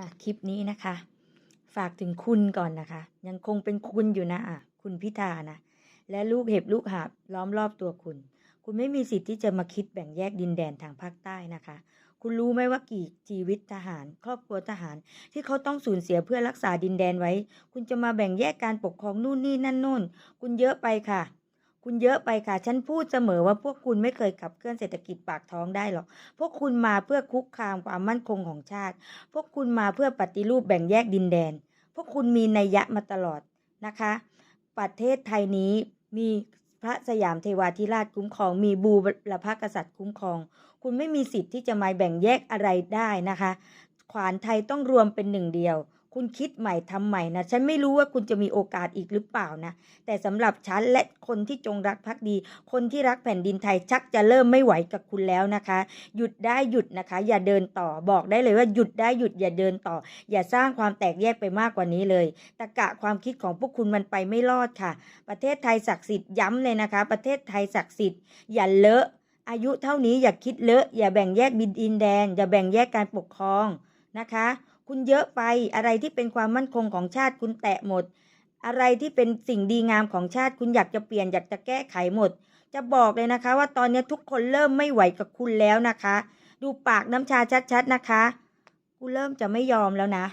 ่ะคลิปนี้นะคะ ฝากถึงคุณก่อนนะคะ ยังคงเป็นคุณอยู่นะอะคุณพิธานะ และลูกเห็บลูกหาบล้อมรอบตัวคุณ คุณไม่มีสิทธิ์ที่จะมาคิดแบ่งแยกดินแดนทางภาคใต้นะคะ คุณรู้ไหมว่ากี่ชีวิตทหาร ครอบครัวทหาร ที่เขาต้องสูญเสียเพื่อรักษาดินแดนไว้ คุณจะมาแบ่งแยกการปกครองนู่นนี่นั่นโน่น คุณเยอะไปค่ะ คุณเยอะไปค่ะ ฉันพูดเสมอว่าพวกคุณไม่เคยขับเคลื่อนเศรษฐกิจปากท้องได้หรอก พวกคุณมาเพื่อคุกคามความมั่นคงของชาติ พวกคุณมาเพื่อปฏิรูปแบ่งแยกดินแดน พวกคุณมีนัยยะมาตลอดนะคะ ประเทศไทยนี้มีพระสยามเทวาธิราชคุ้มครอง มีบูรพกษัตริย์คุ้มครอง คุณไม่มีสิทธิ์ที่จะมาแบ่งแยกอะไรได้นะคะ ขวานไทยต้องรวมเป็นหนึ่งเดียว คุณคิดใหม่ทำใหม่นะ ฉันไม่รู้ว่าคุณจะมีโอกาสอีกหรือเปล่านะ แต่สำหรับฉันและคนที่จงรักภักดี คนที่รักแผ่นดินไทยชักจะเริ่มไม่ไหวกับคุณแล้วนะคะ หยุดได้หยุดนะคะ อย่าเดินต่อบอกได้เลยว่าหยุดได้หยุดอย่าเดินต่อ อย่าสร้างความแตกแยกไปมากกว่านี้เลยตะกะความคิดของพวกคุณมันไปไม่รอดค่ะ ประเทศไทยศักดิ์สิทธิ์ย้ำเลยนะคะ ประเทศไทยศักดิ์สิทธิ์อย่าเลอะอายุเท่านี้อย่าคิดเลอะอย่าแบ่งแยกบินดินแดนอย่าแบ่งแยกการปกครองนะคะ คุณเยอะไปอะไรที่เป็นความมั่นคงของชาติคุณแตะหมด อะไรที่เป็นสิ่งดีงามของชาติคุณอยากจะเปลี่ยนอยากจะแก้ไขหมด จะบอกเลยนะคะ ว่าตอนนี้ทุกคนเริ่มไม่ไหวกับคุณแล้วนะคะ ดูปากน้ำชาชัดๆนะคะ กูเริ่มจะไม่ยอมแล้วนะ